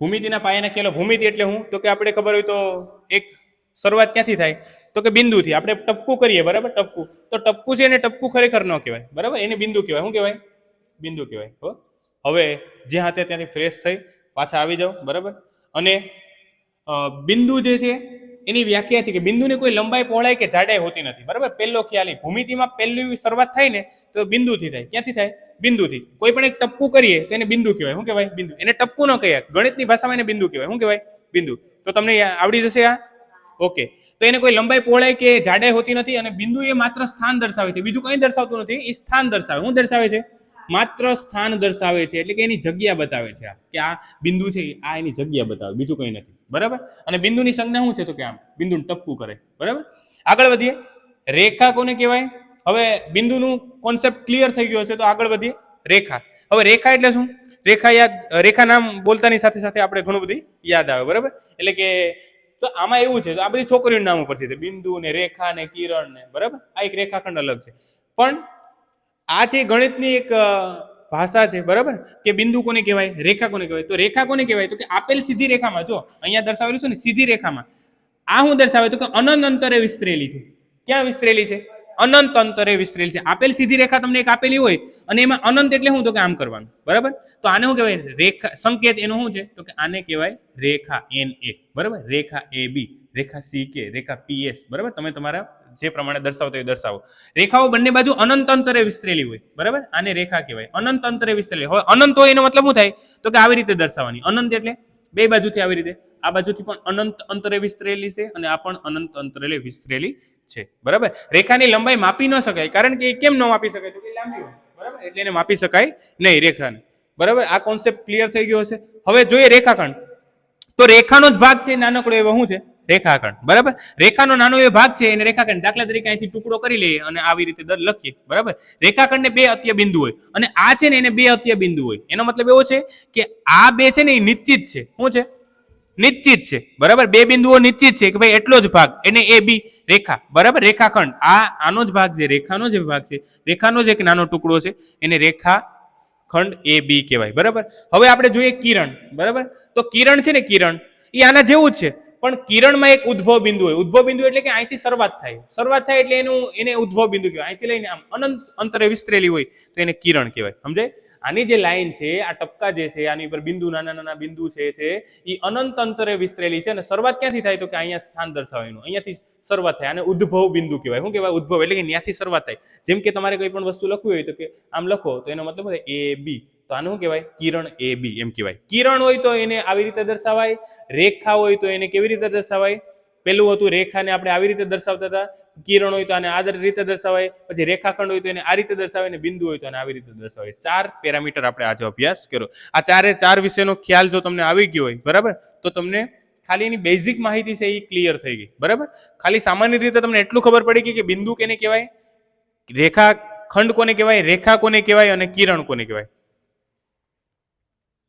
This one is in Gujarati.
ભૂમિતિના પાયાના ખ્યાલો ભૂમિતિ એટલે હું? તો કે આપણે ખબર હોય તો એક શરૂઆત ક્યાંથી થાય? તો કે બિંદુથી. આપણે ટપકું કરીએ, બરાબર? ટપકું. તો ટપકું છે એને ટપકું ખરેખર ન કહેવાય. બરાબર? એને બિંદુ કહેવાય. શું કહેવાય? બિંદુ કહેવાય. હો? હવે જ્યાં હાથે ત્યાંથી ફ્રેશ થઈ, પાછા આવી જાઓ. બરાબર? અને બિંદુ જે છે એની વ્યાખ્યા છે કે બિંદુની કોઈ લંબાઈ પહોળાઈ કે જાડાઈ હોતી નથી. બરાબર? પહેલો ખ્યાલ ભૂમિતિમાં પહેલી શરૂઆત થાય ને તો બિંદુથી થાય. ક્યાંથી થાય? બિંદુથી. કોઈ પણ એક ટપકું કરીએ તો એને બિંદુ કહેવાય. શું કહેવાય? બિંદુ. એને ટપકું ન કહેવાય. ગણિતની ભાષામાં એને બિંદુ કહેવાય. શું કહેવાય? બિંદુ. તો તમને આવડી જશે આ? ઓકે. તો એને કોઈ લંબાઈ પહોળાઈ કે જાડાઈ હોતી નથી અને બિંદુ એ માત્ર સ્થાન દર્શાવે છે. બીજું કંઈ દર્શાવતું નથી. એ સ્થાન દર્શાવે. શું દર્શાવે છે? માત્ર સ્થાન દર્શાવે છે, એટલે કે એની જગ્યા બતાવે છે કે આ બિંદુ છે, આ એની જગ્યા બતાવે, બીજું કંઈ નથી. બરાબર? અને બિંદુની સંજ્ઞા શું છે તો કે આમ, બિંદુનું ટપકું કરે. બરાબર? આગળ વધીએ. રેખા કોને કહેવાય? હવે બિંદુનું કોન્સેપ્ટ ક્લિયર થઈ ગયો છે તો આગળ વધીએ. રેખા. હવે રેખા એટલે શું? રેખા યાદ, રેખા નામ બોલતાની સાથે સાથે આપણે ઘણું બધી યાદ આવે, બરાબર? એટલે કે, તો આમાં એવું છે આ બધી છોકરીઓના નામ ઉપરથી છે. બિંદુ ને રેખા ને કિરણ ને બરાબર? આ એક રેખાખંડ અલગ છે. પણ આ છે ગણિતની એક ભાષા છે, બરાબર? કે બિંદુ કોને કહેવાય? રેખા કોને કહેવાય? તો રેખા કોને કહેવાય? તો કે આપેલ સીધી રેખામાં, જો, અહીંયા દર્શાવેલું છે ને, સીધી રેખામાં. આ હું દર્શાવે તો કે અનંત અંતરે વિસ્તરેલી છે. ક્યાં વિસ્તરેલી છે? અનંત અંતરે વિસ્તરેલી છે. આપેલ સીધી રેખા તમને એક આપેલી હોય અને એમાં અનંત એટલે શું તો કે આમ કરવાનું, બરાબર? તો આને શું કહેવાય રેખા, સંકેત એનું શું છે? તો કે આને કહેવાય રેખા એન એ બરાબર? રેખા એ બી રેખા સી કે રેખા પી એસ બરાબર? તમે તમારા જે પ્રમાણે દર્શાવતો એ દર્શાવો. રેખાઓ બંને બાજુ અનંત અંતરે વિસ્તરેલી હોય, બરાબર? આને રેખા કહેવાય. અનંત અંતરે વિસ્તરેલી. હવે અનંત હોય એનો મતલબ શું થાય? તો કે આવી રીતે દર્શાવવાની. અનંત એટલે બે બાજુથી આવી રીતે. આ બાજુથી પણ અનંત અંતરે વિસ્તરેલી છે અને આ પણ અનંત અંતરે વિસ્તરેલી છે, બરાબર? રેખાની લંબાઈ માપી ન શકાય, કારણ કે એ કેમ ન માપી શકાય? તો કે લાંબી હોય, બરાબર? એટલે એને માપી શકાય નહીં રેખાને. બરાબર? આ કોન્સેપ્ટ ક્લિયર થઈ ગયો છે હવે જોઈએ રેખાખંડ. તો રેખાનો જ ભાગ છે નાનકડો એવો શું છે? રેખાખંડ. બરાબર? રેખાનો નાનો એ ભાગ છે, એને રેખાખંડ દાખલા તરીકે અહીંથી ટુકડો કરી લઈએ અને આવી રીતે દર લખીએ. બરાબર? રેખાખંડને બે અત્ય બિંદુ હોય. અને આ છે ને એને બે અત્ય બિંદુ હોય. એનો મતલબ એવો છે કે આ બે છે ને એ નિશ્ચિત છે. શું છે? નિશ્ચિત છે. બરાબર? બે બિંદુઓ નિશ્ચિત છે કે ભાઈ એટલો જ ભાગ. એને એ બી રેખા. બરાબર? રેખાખંડ. આ આનો જ ભાગ છે. રેખાનો જે ભાગ છે. રેખાનો જ એક નાનો ટુકડો છે. એને રેખા ખંડ એ બી કહેવાય. બરાબર? હવે આપણે જોઈએ કિરણ. બરાબર? તો કિરણ છે ને કિરણ, એ આના જેવું જ છે. પણ કિરણમાં એક ઉદ્ભવ બિંદુ હોય. ઉદ્ભવ બિંદુ એટલે કે અહીંથી શરૂઆત થાય. શરૂઆત થાય એટલે એનું, એને ઉદ્ભવ બિંદુ કહેવાય. અહીંથી લઈને આમ અનંત અંતરે વિસ્તરેલી હોય તો એને કિરણ કહેવાય. સમજાય? આની જે લાઈન છે, આ ટપકા જે છે, આની ઉપર બિંદુ, નાના નાના બિંદુ છે એ અનંત અંતરે વિસ્તરેલી છે અને શરૂઆત ક્યાંથી થાય તો કે અહીંયા સ્થાન દર્શાવવાનું. અહીંયાથી શરૂઆત થાય. આને ઉદ્ભવ બિંદુ કહેવાય. શું કહેવાય? ઉદ્ભવ. એટલે કે ત્યાંથી શરૂઆત થાય. જેમ કે તમારે કોઈ પણ વસ્તુ લખવી હોય તો કે આમ લખો. તો એનો મતલબ એ, બી. તો આનું શું કહેવાય? કિરણ એ બી એમ કહેવાય. કિરણ હોય તો એને આવી રીતે દર્શાવાય, રેખા હોય તો એને કેવી રીતે દર્શાવાય? પેલું હતું રેખાને આપણે આવી રીતે દર્શાવતા હતા. કિરણ હોય તો આને આ રીતે દર્શાવાય, પછી રેખાખંડ હોય તો એને આ રીતે દર્શાવે અને બિંદુ હોય તો આને આવી રીતે દર્શાવાય. ચાર પેરામીટર આપણે આજે અભ્યાસ કર્યો. આ ચારે ચાર વિશેનો ખ્યાલ જો તમને આવી ગયો હોય, બરાબર? તો તમને ખાલી એની બેઝિક માહિતી છે એ ક્લિયર થઈ ગઈ, બરાબર? ખાલી સામાન્ય રીતે તમને એટલું ખબર પડી ગઈ કે બિંદુ કેને કહેવાય? રેખા ખંડ કોને કહેવાય? રેખા કોને કહેવાય? અને કિરણ કોને કહેવાય?